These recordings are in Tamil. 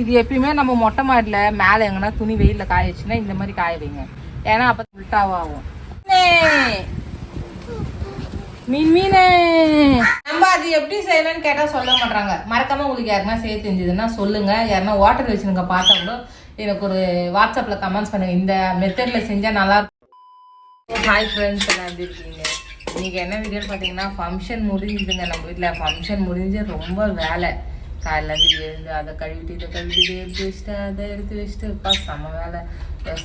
இது எப்பயுமே நம்ம மொட்டை மாடியில் மேலே எங்கன்னா துணி வெயிலில் காய வச்சுன்னா இந்த மாதிரி காய வைங்க ஏன்னா அப்போ உல்ட்டாவா ஆகும் மீன்! மீனே நம்ம அது எப்படி செய்யணும்னு கேட்டால் சொல்ல மாட்டாங்க மறக்காம உங்களுக்கு யாருன்னா செய்ய தெரிஞ்சதுன்னா சொல்லுங்க. யாருன்னா வாட்டர் வச்சுருங்க பார்த்தா கூட எனக்கு ஒரு வாட்ஸ்அப்பில் கமெண்ட்ஸ் பண்ணுங்க. இந்த மெத்தடில் செஞ்சால் நல்லா இருக்கும். ஹாய் ஃப்ரெண்ட்ஸ் எல்லாம் எப்படி இருக்கீங்க? இன்றைக்கி என்ன வீடியோன்னு பார்த்தீங்கன்னா ஃபங்க்ஷன் முடிஞ்சுதுங்க. நம்ம வீட்டில் ஃபங்க்ஷன் முடிஞ்சு ரொம்ப வேலை. காலைல இருந்து எழுந்து அதை கழுவிட்டு இதை கழுவிட்டு இதை எடுத்து வச்சுட்டு அதை எடுத்து வச்சுட்டு இருப்பா செம்ம வேலை.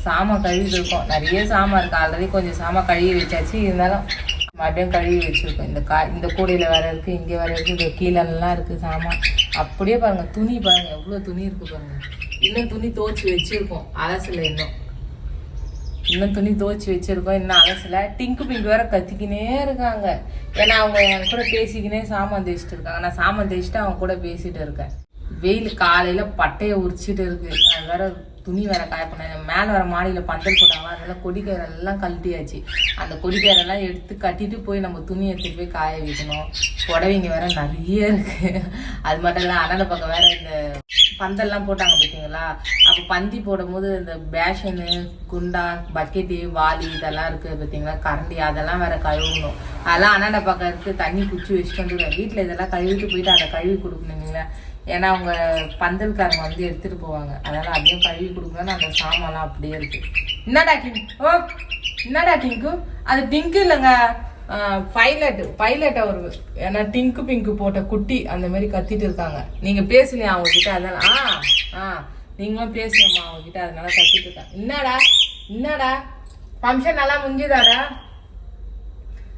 சாமான் கழுவிட்டு இருக்கோம். நிறைய சாமான் இருக்கு. ஆல்ரெடி கொஞ்சம் சாமான் கழுவி வச்சாச்சு. இருந்தாலும் மறுபடியும் கழுவி வச்சுருக்கோம். இந்த கா இந்த கூடையில் வேறு இருக்குது இங்கே வேறு இருக்குது இந்த கீழெல்லாம் இருக்குது சாமான். அப்படியே பாருங்கள் துணி பாருங்கள் எவ்வளோ துணி இருக்கு பாருங்கள் இன்னும் துணி துவச்சி வச்சுருக்கோம். அலசில் இன்னும். இன்னும் துணி துவைச்சி வச்சுருக்கோம் இன்னும் அலசல. டிங்கு பிங்கு வேற கத்திக்கினே இருக்காங்க. ஏன்னா அவங்க என் கூட பேசிக்கினே சாமான் தேய்ச்சிட்டு இருக்காங்க. நான் சாமான் தேய்ச்சிட்டு அவங்க கூட பேசிட்டு இருக்கேன். வெயில் காலையில் பட்டையை உரிச்சிட்டு இருக்கு. அது வேற துணி வேற காய பண்ண மேலே வர மாடியில் பந்தல் போட்டாங்க. அதனால கொடிக்கயிறு கழட்டியாச்சு. அந்த கொடிக்கயிறு எடுத்து கட்டிட்டு போய் நம்ம துணி எடுத்துகிட்டு போய் காய வைக்கணும். புடவைங்க வேற நிறைய இருக்கு. அது மட்டும் இல்லை அண்ணன் பக்கம் வேற இந்த பந்தல்லாம் போட்டாங்க பார்த்தீங்களா அப்போ பந்தி போடும்போது இந்த பேஷனு குண்டா பக்கெட்டு வாளி இதெல்லாம் இருக்குது பார்த்தீங்களா கரண்டி அதெல்லாம் வேற கழுவணும். அதெல்லாம் அண்ணாண்ட பக்கம் இருக்குது தண்ணி குச்சி வச்சுட்டு வந்துடுவேன். வீட்டில் இதெல்லாம் கழுவிட்டு போயிட்டு அதை கழுவி கொடுக்கணுங்களா ஏன்னா அவங்க பந்தல்காரங்க வந்து எடுத்துகிட்டு போவாங்க. அதனால் அதையும் கழுவி கொடுக்கணும்னு அந்த சாமான்லாம் அப்படியே இருக்கு. என்னடா கிங் ஓ என்னடா டிங்கு அது டிங்கு இல்லைங்க. பைலட் பைலட் அவர் ஏன்னா டிங்கு பிங்கு போட்ட குட்டி அந்த மாதிரி கத்திட்டு இருக்காங்க. நீங்கள் பேசலையா அவங்க அதனால் ஆ ஆ நீங்களும் பேசுங்கம்மா அவங்ககிட்ட. அதனால கத்திட்டு இருக்காங்க என்னடா? என்னடா? ஃபங்க்ஷன் நல்லா முடிஞ்சுதாடா?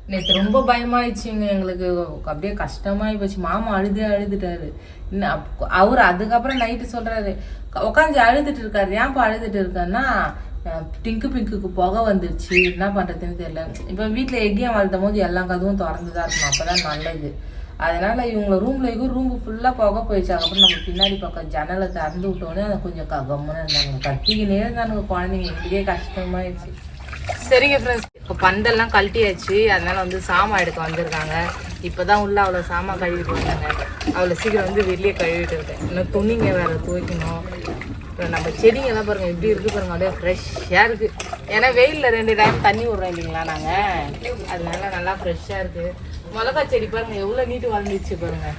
நேற்று ரொம்ப பயமாயிடுச்சுங்க. எங்களுக்கு அப்படியே கஷ்டமாயி போச்சு. மாமா அழுதே அழுதுட்டாரு. இன்னும் அப்- அதுக்கப்புறம் நைட்டு சொல்றாரு உட்காந்து அழுதுட்டு இருக்காரு. ஏன்ப்பா அழுதுட்டு இருக்காருன்னா அஹ், டிங்கு பிங்குக்கு புகை வந்துருச்சு. என்ன பண்றதுன்னு தெரியல. இப்போ வீட்டில் எங்கேயும் வளர்த்தும் போது எல்லா கதவும் திறந்து தான் இருக்கணும். அப்பதான் நல்லது. அதனால இவங்க ரூம்ல இருக்கும் ரூம் ஃபுல்லாக புகை போயிடுச்சு. அதுக்கப்புறம் நம்ம பின்னாடி பக்கம் ஜன்னலை திறந்து விட்டோன்னே அதை கொஞ்சம் கம்முன்னு இருந்தாங்க. கத்திக்கினே இருந்தானுங்க குழந்தைங்க. எங்களுக்கே கஷ்டமாயிடுச்சு. சரிங்க ஃப்ரெண்ட்ஸ் இப்போ பந்தெல்லாம் கழட்டியாச்சு. அதனால வந்து சாமான் எடுக்க வந்திருக்காங்க. இப்போதான் உள்ள அவ்வளோ சாமான் கழுவிட்டு வந்தாங்க. அவ்வளோ சீக்கிரம் வந்து வெளியே கழுவிட்டு இருக்கேன். இன்னும் துணிங்க வேற துவைக்கணும். இப்போ நம்ம செடிங்கெல்லாம் பாருங்க எப்படி இருக்கு பாருங்க அப்படியே ஃப்ரெஷ்ஷாக இருக்கு. ஏன்னா வெயிலில் ரெண்டு டைம் தண்ணி விடுறோம் இல்லைங்களா நாங்கள் அதனால நல்லா ஃப்ரெஷ்ஷாக இருக்கு. மிளகா செடி பாருங்க எவ்வளோ நீட்டு வளர்ந்துச்சு பாருங்க.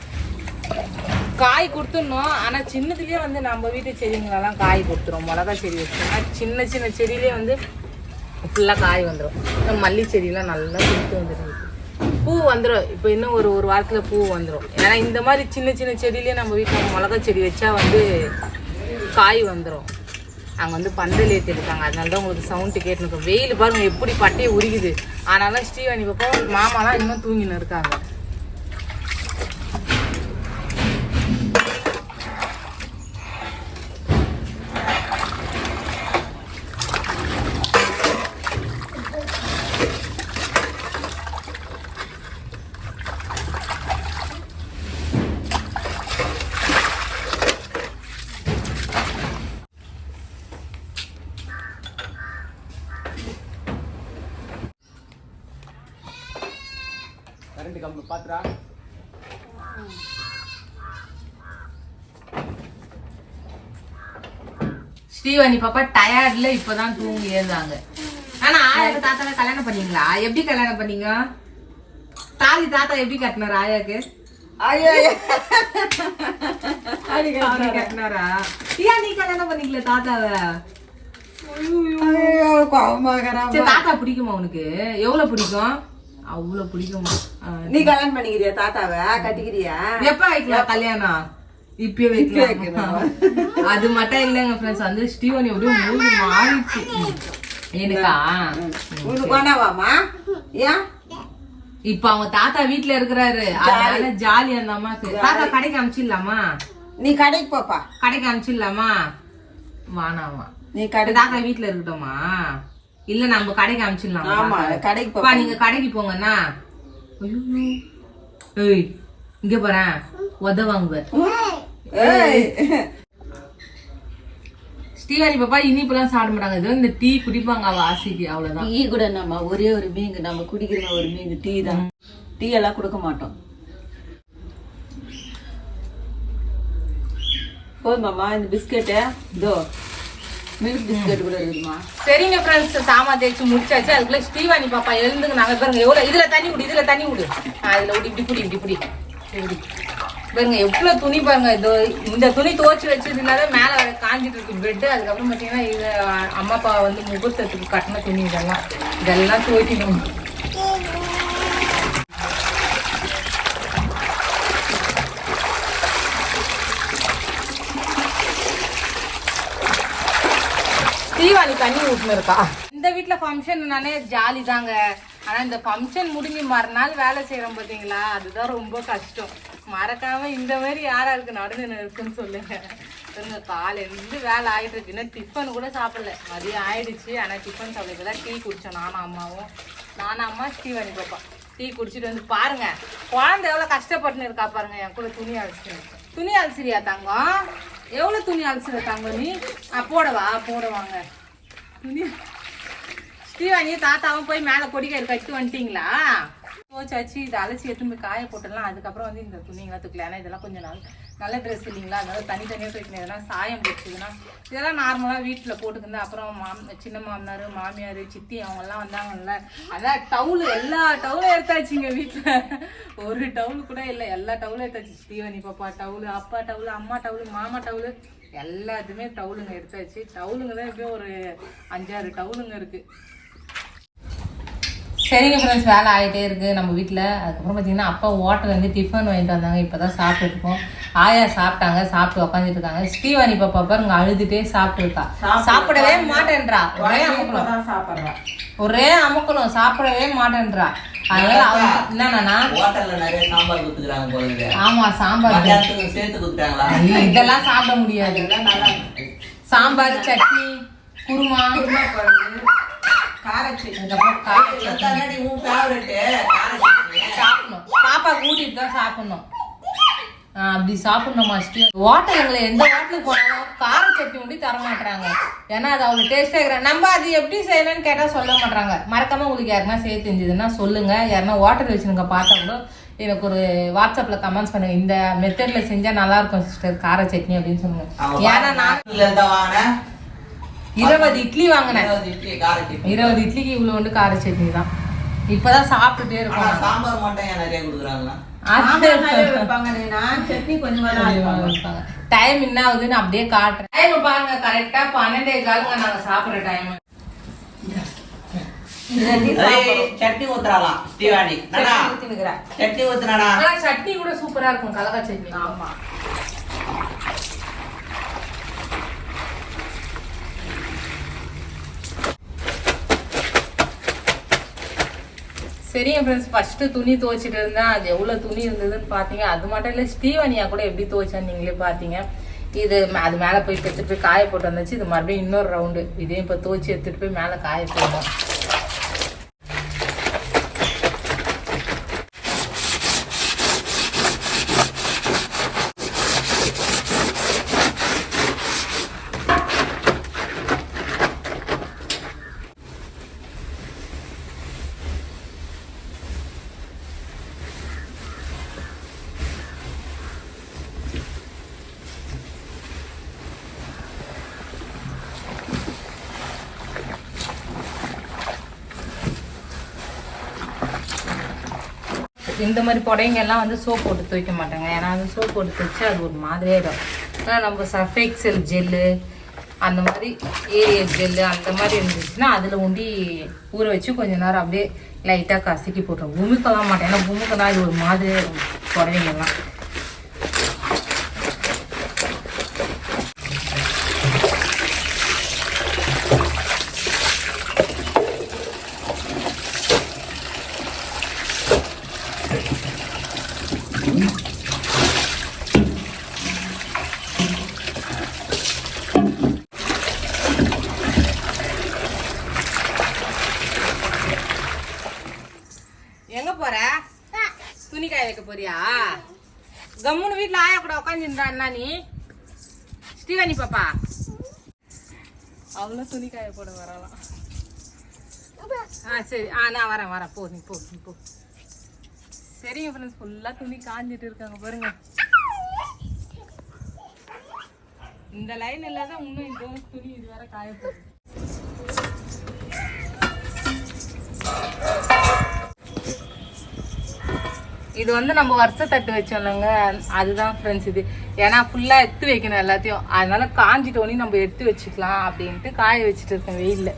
காய் கொடுத்துடணும். ஆனால் சின்னதுலேயே வந்து நம்ம வீட்டு செடிங்களெல்லாம் காய் கொடுத்துரும். மிளகா செடி வச்சோம்னா சின்ன சின்ன செடியிலே வந்து ஃபுல்லாக காய் வந்துடும் மல்லி செடியெலாம் நல்லா கொடுத்து வந்துடும் பூ வந்துடும் இப்போ இன்னும் ஒரு ஒரு வாரத்தில் பூ வந்துடும் ஏன்னா இந்த மாதிரி சின்ன சின்ன செடியிலே நம்ம வீட்டில் மிளகா செடி வச்சா வந்து காய் வந்துடும் அங்கே வந்து பந்தல் ஏற்றிருக்காங்க அதனால தான் உங்களுக்கு சவுண்டு கேட்டுருக்கோம் வெயில் பாருங்கள் எப்படி பட்டையை உரிக்குது. ஆனாலும் ஸ்ரீவாணி பக்கம் மாமாலாம் இன்னும் தூங்கின்னு இருக்காங்க. கம்பு பாத்துறா ஸ்ரீவாணி பாப்பா டயர்ட்ல இப்பதான் தூங்கி எழுந்தாங்க. ஆனா ஆயாக்கு தாத்தாவை கல்யாணம் பண்ணீங்களா? எப்படி கல்யாணம் பண்ணீங்க? தாலி தாத்தா எப்படி கட்டினாரு ஆயாக்கு? கட்டினாரா? ஏன் நீ கல்யாணம் பண்ணீங்களே தாத்தாவை? தாத்தா பிடிக்குமா உனக்கு? எவ்வளவு பிடிக்கும்? அவ்வளவு பிடிக்குமா. நீ கல்யாணம் பண்ணிக்கிறியா தாத்தாவை? கட்டிக்கிறியா? எப்ப வைக்கலாம் கல்யாணம்? இப்பயே வைக்கலாம். அது மட்டும் இல்லைங்க ஃப்ரெண்ட்ஸ் வந்து ஸ்டீவன் எப்படியும் மூவி மாறிடுச்சு. எனக்கா? உனக்கு வேணாவாமா ஏன்? இப்ப அவங்க தாத்தா வீட்ல இருக்கிறாரு. அதனால ஜாலியா அந்த அம்மாக்கு தாத்தா கடைக்கு அமிச்சிடலாமா? நீ கடைக்கு போப்பா. கடைக்கு அமிச்சிடலாமா? வானாமா நீ கடை தாத்தா வீட்ல இருக்கட்டுமா? இல்ல நம்ம கடைக்கு அமிச்சிடலாமா? ஆமா கடைக்கு போ அப்பா நீங்க கடைக்கு ஐயோ. ஏய் இங்க போறேன் உத வாங்குவேன் ஏய். ஸ்ரீவாரி பாப்பா இனிப்பெல்லாம் சாப்பிட மாட்டாங்க. இது இந்த டீ குடிப்பாங்க அவ ஆசைக்கு அவ்வளவுதான். டீ கூட நம்ம ஒரே ஒரு மீன் நம்ம குடிக்கிற ஒரு மீன் டீ தான். டீ எல்லாம் கொடுக்க மாட்டோம். போதுமாம்மா இந்த பிஸ்கெட்டு இதோ. சரிங்க ஃப்ரெண்ட்ஸ் சாமா தேய்ச்சி முடிச்சாச்சு. அதுக்குள்ள ஸ்ரீவாணி பாப்பா எழுந்துங்க நாங்க பாருங்க எவ்வளவு இதுல தண்ணி விடு இதுல தண்ணி விடு அதில் இதுல விடு இப்படி புடி இப்படி புடி இப்படி பாருங்க எவ்வளவு துணி பாருங்க இதோ இந்த துணி துவச்சி வச்சதுனால மேல காஞ்சிட்டு இருக்கு பெட்டு அதுக்கப்புறம் பாத்தீங்கன்னா இது அம்மா அப்பா வந்து முகூர்த்தத்துக்கு கட்டின துணி இதெல்லாம். இதெல்லாம் துவைக்கணும். தீவாளி தண்ணி ஊற்றுன்னு இருக்கா? இந்த வீட்டில் ஃபங்க்ஷன் நானே ஜாலி தாங்க. ஆனால் இந்த ஃபங்க்ஷன் முடிஞ்சு மறுநாள் வேலை செய்கிறோம் பார்த்தீங்களா அதுதான் ரொம்ப கஷ்டம். மறக்காம இந்த மாதிரி யாராருக்கு நடந்து இருக்குன்னு சொல்லுங்க. பாருங்க காலையிலேருந்து வேலை ஆகிட்டு இருக்கு. இன்னும் டிஃபன் கூட சாப்பிடல. மதியம் ஆயிடுச்சு. ஆனால் டிஃபன் சாப்பிடல டீ குடித்தோம் நானும் அம்மாவும். நானும் அம்மா ஸ்ரீவாணி பாப்பா. டீ குடிச்சிட்டு வந்து பாருங்க. குழந்தை எவ்வளோ கஷ்டப்பட்டுன்னு இருக்கா பாருங்க. என் கூட துணி அலசிட்டு துணி அலசிரியா தங்கம்? எவ்வளோ துணி அலசுற தங்கம் நீ? போடவா? போடவாங்க. ஸ்ரீவாணி தாத்தாவும் போய் மேலே கொடிக்கயிறு கட்டி வந்துட்டீங்களா? போச்சாச்சு இதை அலசி எடுத்து போய் காய போட்டுடலாம். அதுக்கப்புறம் வந்து இந்த துணிங்களாம் தூக்கலாம் ஏன்னா இதெல்லாம் கொஞ்சம் நாள் நல்ல ட்ரெஸ் இல்லைங்களா? அதனால தனித்தனியாக துவைக்கணும் இதெல்லாம் சாயம் போச்சுதுன்னா இதெல்லாம் நார்மலாக வீட்டில் போட்டுக்கிந்து அப்புறம் மாம் சின்ன மாமனார் மாமியார் சித்தி அவங்கெல்லாம் வந்தாங்கல்ல. அதான் டவுலு எல்லா டவுலும் எடுத்தாச்சுங்க வீட்டில். ஒரு டவுல் கூட இல்லை. எல்லா டவுலும் எடுத்தாச்சு. ஸ்ரீவனி பாப்பா டவுலு அப்பா டவுலு அம்மா டவுலு மாமா டவுலு எல்லாத்துமே டவுலுங்க எடுத்தாச்சு. டவுலுங்க தான் எப்படியும் ஒரு அஞ்சாறு டவுலுங்க இருக்குது சரிங்க ஃப்ரெண்ட்ஸ் வேலை ஆகிட்டே இருக்கு நம்ம வீட்டில் அதுக்கப்புறம் பார்த்தீங்கன்னா அப்பா ஹோட்டல்லேருந்து டிஃபன் வாங்கிட்டு வந்தாங்க. இப்போ தான் சாப்பிட்டுட்டு இருக்கோம் ஆயா சாப்பிட்டாங்க சாப்பிட்டு உக்காந்துட்டு இருக்காங்க ஸ்ரீவாணி பாப்பா பாருங்க அழுதுட்டே சாப்பிட்டு இருக்கா சாப்பிடவே மாட்டேன்றா. ஒரே அமுக்கலம். சாப்பிட்றேன் ஒரே அமுக்கலம். சாப்பிடவே மாட்டேன்றா. அதனால அவங்க என்னன்னா ஹோட்டல்ல நிறைய சாம்பார் குத்துக்கிறாங்க போல இருக்கு ஆமா சாம்பார். சேர்த்து குத்துட்டாங்களா ஐயோ, இதெல்லாம் சாப்பிட முடியாது. சாம்பார் சட்னி குருமா. அதுக்கப்புறம் கார சட்னி. தன்னாடி உன் ஃபேவரட் கார சட்னி? சாப்பிடணும். பாப்பா கூட்டிட்டு தான் சாப்பிடணும். ஆ, அப்படி சாப்பிடணும் மாஸ்டர் ஹோட்டலுங்களை எந்த ஹோட்டலுக்கு போனாலும் கார சட்னி ஒண்டி தர மாட்டாங்க ஏன்னா அது அவ்வளோ டேஸ்டாக இருக்கிற நம்ம அது எப்படி செய்யணும்னு கேட்டால் சொல்ல மாட்டாங்க மறக்காம உங்களுக்கு யாருன்னா செய்ய தெரிஞ்சதுன்னா சொல்லுங்க. யாருன்னா ஹோட்டல் வச்சுருங்க பார்த்தா கூட எனக்கு ஒரு வாட்ஸ்அப்பில் கமெண்ட்ஸ் பண்ணுங்க. இந்த மெத்தடில் செஞ்சால் நல்லா இருக்கும் சிஸ்டர் கார சட்னி அப்படின்னு சொல்லுங்க. அவங்க ஏன்னா நான் இருபது இட்லி வாங்கினேன். இருபது இட்லிக்கு இவ்வளோ வந்து கார சட்னி தான். இப்போதான் சாப்பிட்டுட்டே இருக்கோம் சாம்பார் மட்டும் ஏன் நிறைய கொடுக்குறாங்களா டைம் என்ன ஆகுதுன்னு அப்படியே காட்டுறேன். டைம் பாருங்க கரெக்டா பன்னெண்டே காலுங்க நாங்க சாப்பிடுற டைம் சட்னி ஊத்துறாளாம் ஸ்ரீவாணி. சட்னி ஊத்துனாடா சட்னி கூட சூப்பரா இருக்கும் கலக்கா சட்னி. ஆமா. சரிங்க ஃப்ரெண்ட்ஸ் ஃபஸ்ட்டு துணி துவைச்சிட்டு இருந்தேன். அது எவ்வளோ துணி இருந்ததுன்னு பார்த்தீங்க. அது மட்டும் இல்லை ஸ்டீவனியா கூட எப்படி துவைச்சான்னு நீங்களே பார்த்தீங்க. இது அது மேலே போய் எடுத்துட்டு போய் காய போட்டு வந்துச்சு. இது மறுபடியும் இன்னொரு ரவுண்டு இதையும் இப்போ துவைச்சி எடுத்துட்டு போய் மேலே காய போடணும். இந்த மாதிரி புடவைங்கெல்லாம் வந்து சோப் போட்டு துவைக்க மாட்டாங்க. ஏன்னா அது சோப் போட்டு துவைச்சா அது ஒரு மாதிரியாயிடும் ஆனால் நம்ம சர்ஃபெக்சல் ஜெல்லு அந்த மாதிரி ஏரியல் ஜெல்லு அந்த மாதிரி இருந்துச்சுன்னா அதில் உண்டி ஊற வச்சு கொஞ்ச நேரம் அப்படியே லைட்டாக கசக்கி போட்டுரும் குமிக்கலாம் மாட்டேன். ஏன்னா குமிக்கலாம் இது ஒரு மாதிரி இருக்கும் புடவைங்கெல்லாம் எங்க போற துணி காய வைக்க போறியா கம்முன்னு வீட்ல ஆயா கூட நீ ஸ்ரீவாணி பாப்பா. அவளும் துணி காய போட வரலாம். ஆ சரி. ஆ நான் வரேன் வரேன். போ நீ போ நீ போ. சரிங்க ஃப்ரெண்ட்ஸ் ஃபுல்லாக துணி காஞ்சிட்டு இருக்காங்க பாருங்க. இந்த லைன் இல்லாத இன்னும் இந்த துணி இது வேற காய போகுது இது வந்து நம்ம வருஷ தட்டு வச்சோம்லங்க. அதுதான் ஃப்ரெண்ட்ஸ் இது. ஏன்னா ஃபுல்லாக எடுத்து வைக்கணும் எல்லாத்தையும். அதனால காஞ்சிட்டோனே நம்ம எடுத்து வச்சுக்கலாம் அப்படின்ட்டு காய வச்சுட்டு இருக்கேன் வெயிலில்.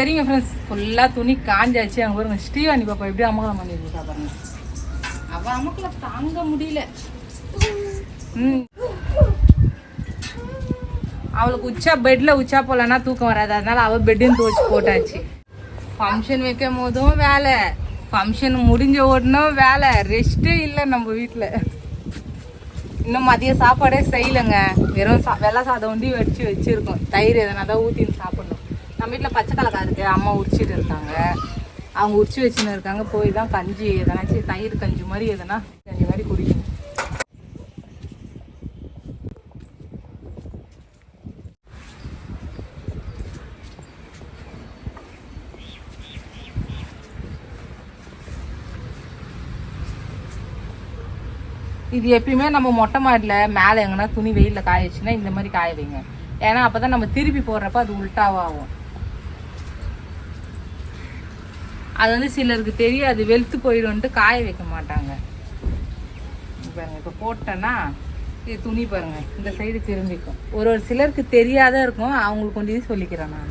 சரிங்க ஃப்ரெண்ட்ஸ் ஃபுல்லாக துணி காஞ்சாச்சு. அங்கே பாருங்க ஸ்ரீவாணி பாப்பா எப்படி அமகலம் பண்ணியிருக்கா பாருங்க. அவள் அமக்கில் தாங்க முடியல. ம். அவளுக்கு உச்சா பெட்டில் உச்சா போகலன்னா தூக்கம் வராது. அதனால அவள் பெட்டையும் துவச்சி போட்டாச்சு. ஃபங்க்ஷன் வைக்கும் போதும் வேலை. ஃபங்க்ஷன் முடிஞ்ச உடனே வேலை. ரெஸ்ட்டே இல்லை நம்ம வீட்டில் இன்னும் மதியம் சாப்பாடே செய்யலைங்க. வெறும் சா வெள்ளை சாதம் ஒண்டி வடித்து வச்சுருக்கோம். தயிர் எதனா தான் ஊற்றின்னு சாப்பிடணும். நம்ம வீட்டில் பச்சை கலக்கா இருக்கு. அம்மா உரிச்சிட்டு இருக்காங்க. அவங்க உரிச்சு வச்சுன்னு இருக்காங்க. போய் தான் கஞ்சி எதனாச்சும் தயிர் கஞ்சி மாதிரி எதனா கஞ்சி மாதிரி குடிக்கணும். இது எப்பயுமே நம்ம மொட்டை மாடியில் மேலே எங்கன்னா துணி வெயிலில் காய வச்சுன்னா இந்த மாதிரி காய வைங்க. ஏன்னா அப்போ தான் நம்ம திருப்பி போடுறப்ப அது உள்டாவாகும் ஆகும் அது வந்து சிலருக்கு தெரியாது வெளுத்து போயிடும்ட்டு காய வைக்க மாட்டாங்க. பாருங்கள் பாருங்க இப்போ போட்டேன்னா இது துணி பாருங்கள் இந்த சைடு திரும்பிக்கும். ஒரு ஒரு சிலருக்கு தெரியாத இருக்கும் அவங்களுக்கு கொண்டு சொல்லிக்கிறேன் நான்.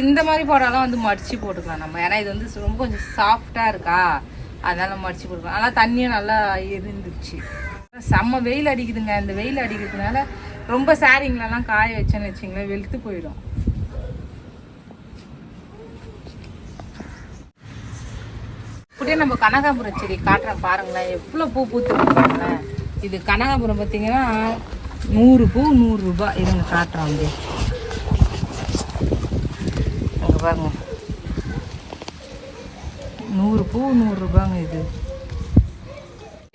இந்த மாதிரி போட்டாலும் வந்து மடிச்சு போட்டுக்கலாம் நம்ம. ஏன்னா இது வந்து ரொம்ப கொஞ்சம் சாஃப்டாக இருக்கா? அதனால மடிச்சு போட்டுக்கலாம். ஆனால் தண்ணியும் நல்லா இருந்துச்சு. செம்ம வெயில் அடிக்குதுங்க. இந்த வெயில் அடிக்கிறதுனால ரொம்ப சாரிங்களெல்லாம் காய வச்சேன்னு வச்சிங்களேன் வெளுத்து போயிடும். அப்படியே நம்ம கனகாபுரம் செடி காட்டுறேன் பாருங்களேன். எவ்வளோ பூ பூத்துருக்கு பாருங்களேன். இது கனகாபுரம் பார்த்தீங்கன்னா நூறு பூ நூறுரூபா இதுங்க காட்டுறோம் அப்படியே. பாருங்க நூறு பூ நூறுரூபாங்க இது.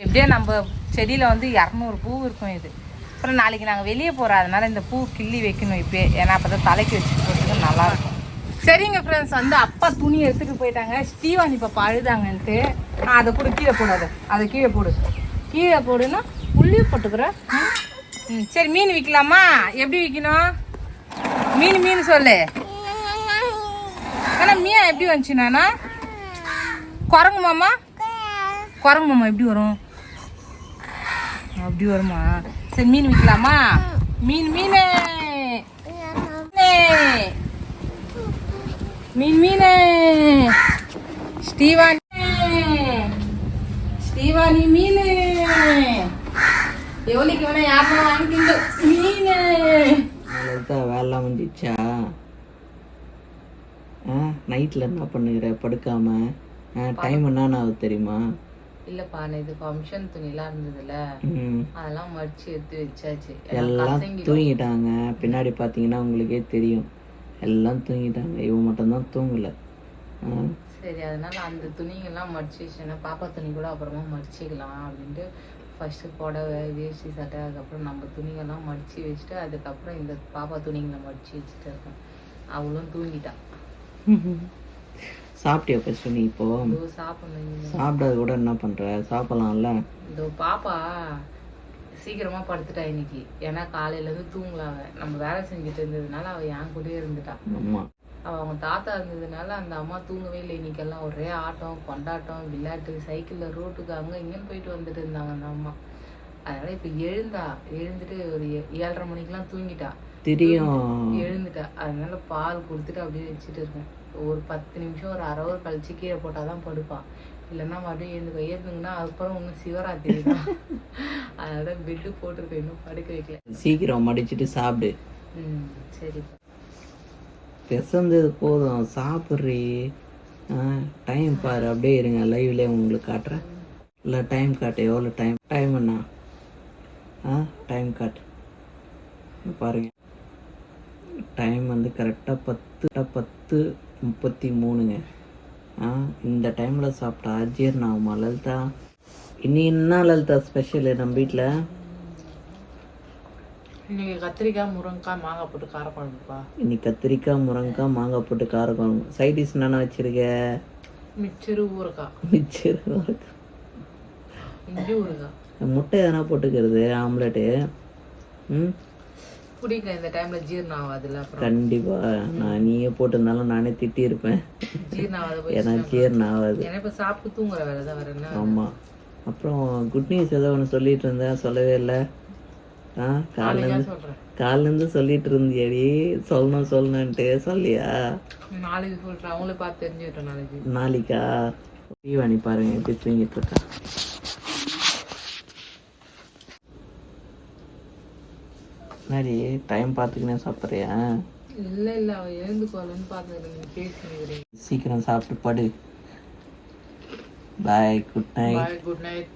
எப்படியோ நம்ம செடியில் வந்து இரநூறு பூ இருக்கும் இது. அப்புறம் நாளைக்கு நாங்கள் வெளியே போகிறோம் இந்த பூ கிள்ளி வைக்கணும் இப்போ ஏன்னா அப்போ தான் தலைக்கு வச்சு போட்டுக்கு நல்லாயிருக்கும் சரிங்க ஃப்ரெண்ட்ஸ் வந்து அப்பா துணி எடுத்துகிட்டு போயிட்டாங்க. ஸ்டீவான் இப்போ பழுதாங்கன்ட்டு அதை கூட கீழே போடாது. அதை கீழே போடு. கீழே போடுன்னா உள்ளே போட்டுக்கிறேன் ம். ம் சரி மீன் விற்கலாமா எப்படி விற்கணும் மீன் மீன் சொல்லு. ஆனா மீன் எப்படி வந்துச்சு நானா? குரங்கு மாமா? குரங்கு மாமா எப்படி வரும்? அப்படி வருமா? சரி மீன் விற்கலாமா மீன் மீனே! மீன்! மீனே ஸ்டீவானி ஸ்டீவானி மீனு! எவ்வளோக்கு வேணா யாருன்னா வாங்கிட்டு மீனு! வேலை வேலைலாம் வந்துச்சா நைட்டில் என்ன பண்ணுகிற? படுக்காம? டைம் என்னன்னு ஆகுது தெரியுமா? இல்லப்பா இது ஃபங்க்ஷன் துணிலாம் இருந்ததுல அதெல்லாம் மடிச்சு எடுத்து வச்சாச்சு. எல்லாம் தூங்கிட்டாங்க. பின்னாடி பார்த்தீங்கன்னா உங்களுக்கே தெரியும். எல்லாம் தூங்கிட்டாங்க. இவன் மட்டும்தான் தூங்கலை. சரி அதனால அந்த துணிங்கெல்லாம் மடிச்சு வச்சேன்னா பாப்பா துணி கூட அப்புறமா மடிச்சுக்கலாம் அப்படின்ட்டு ஃபர்ஸ்ட் புடவை வேஷ்டி சட்டை அதுக்கப்புறம் நம்ம துணிங்கெல்லாம் மடிச்சு வச்சுட்டு அதுக்கப்புறம் இந்த பாப்பா துணிங்களை மடிச்சு வச்சுட்டு இருக்கேன். அவளும் தூங்கிட்டா. சாப்பிட்டியா ஃபர்ஸ்ட் நீ இப்போ? சாப்பிடாத கூட என்ன பண்ற? சாப்பிடலாம்ல. இதோ பாப்பா சீக்கிரமா படுத்துட்டா இன்னைக்கு. ஏன்னா காலையில இருந்து தூங்கல நம்ம வேலை செஞ்சுட்டு இருந்ததுனால அவ என் கூடயே இருந்துட்டா. ஆமா அவ அவங்க தாத்தா இருந்ததுனால அந்த அம்மா தூங்கவே இல்லை. இன்னைக்கெல்லாம் ஒரே ஆட்டம் கொண்டாட்டம் விளையாட்டு சைக்கிள்ல ரோட்டுக்கு அங்க இங்கன்னு போயிட்டு வந்துட்டு இருந்தாங்க அந்த அம்மா. அதனால இப்ப எழுந்தா எழுந்துட்டு ஒரு ஏழரை மணிக்கெல்லாம் தூங்கிட்டா. தெரியும். எழுந்துட்டா அதனால பால் கொடுத்துட்டு அப்படியே வச்சுட்டு இருக்கேன் ஒரு பத்து நிமிஷம் ஒரு அரை ஹவர் கழிச்சு கீழே போட்டாதான் படுப்பா. இல்லைன்னா மறுபடியும் எழுந்துக்க ஏந்துங்கன்னா அதுக்கப்புறம் ஒன்றும் சிவராத்திரி தான். அதோட பெட்டு போட்டிருக்கேன். இன்னும் படுக்க வைக்கல. சீக்கிரம் மடிச்சிட்டு சாப்பிடு. ம் சரி. பிசந்தது போதும். சாப்பிட்றி. டைம் பாரு. அப்படியே இருங்க. லைவ்லேயே உங்களுக்கு காட்டுறேன். இல்லை டைம் காட்டு எவ்வளோ டைம் டைம் என்ன ஆ டைம் காட்டு இங்க பாருங்க. டைம் வந்து கரெக்டாக பத்து பத்து முப்பத்தி மூணுங்க. ஆ இந்த டைமில் சாப்பிட்டா அஜீர்ணம் ஆகுமா லலிதா. இனி என்ன லலிதா ஸ்பெஷல் நம்ம வீட்டில் இன்னைக்கு கத்திரிக்காய் முருங்கைக்காய் மாங்காய் போட்டு காரக்குழம்புப்பா. இன்னைக்கு கத்திரிக்காய் முருங்கைக்காய் மாங்காய் போட்டு காரக்குழம்பு. சைட் டிஷ் என்னென்ன வச்சிருக்க? மிச்சரு ஊறுகாய். மிச்சர் இஞ்சி ஊறுகாய். முட்டை எதனா போட்டுக்கிறது ஆம்லெட்டு. ம்? பிடிக்கும் இந்த டைம்ல ஜீரணம் ஆகாதுல்ல கண்டிப்பா. நான் நீயே போட்டிருந்தாலும் நானே திட்டியிருப்பேன். ஜீரணம் ஆகாத ஏன்னா ஜீரணம் ஆகாது. ஏன்னா இப்ப சாப்பிட்டு தூங்குற வேலை தான் வேற என்ன ஆமாம் அப்புறம் குட் நியூஸ் ஏதோ ஒன்று சொல்லிட்டு இருந்தேன் சொல்லவே இல்லை. ஆ காலிலேருந்து சொல்றேன். காலிலேருந்து சொல்லிட்டு இருந்தியடி. சொல்லணும் சொல்லணுன்ட்டு. சொல்லியா? நாளைக்கு சொல்றேன். அவங்களே பார்த்து தெரிஞ்சுக்கிட்டோம் நாளைக்கு. நாளைக்கா? தீவாணி பாருங்க எப்படி தூங்கிட்டு இருக்கா. என்னடி டைம் பார்த்துக்கினே சாப்பிட்றியா? இல்ல இல்ல அவ எழுந்துக்கோலன்னு பார்த்துக்கிறேன் பேசிக்கிறீங்க சீக்கிரம் சாப்பிட்டு படு. Bye good night bye good night